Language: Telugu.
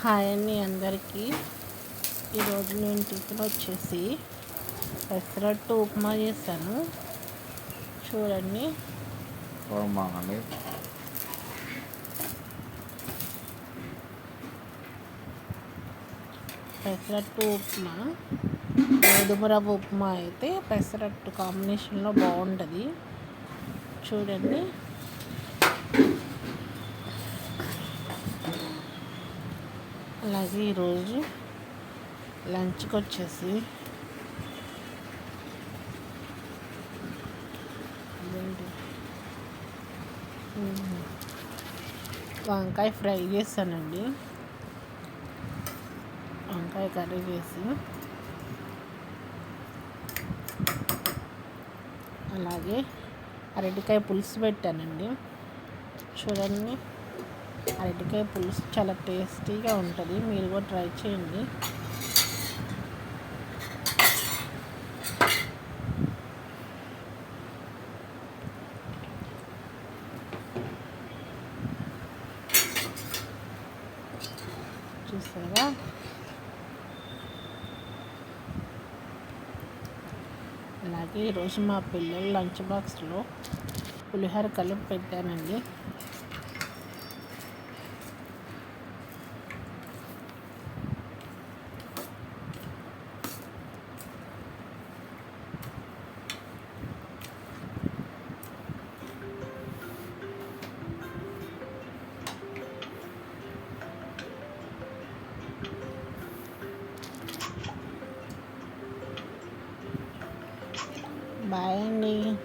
హాయ్ అండి అందరికీ. ఈరోజు నేను టిఫిన్ వచ్చేసి పెసరట్టు ఉప్మా చేశాను. చూడండి. పెసరట్టు ఉప్మా. గోధుమ రవ్వ ఉప్మా అయితే పెసరట్టు కాంబినేషన్లో బాగుంటుంది. చూడండి. అలాగే ఈరోజు లంచ్కి వచ్చేసి వంకాయ ఫ్రై చేస్తానండి. వంకాయ కర్రీ చేసి అలాగే అరటికాయ పులుసు పెట్టానండి. చూడండి. అరటికాయ పులుసు చాలా టేస్టీగా ఉంటుంది. మీరు కూడా ట్రై చేయండి. చూసారా? అలాగే ఈరోజు మా పిల్లల లంచ్ బాక్స్లో పులిహోర కలిపి పెట్టానండి. bà em đi.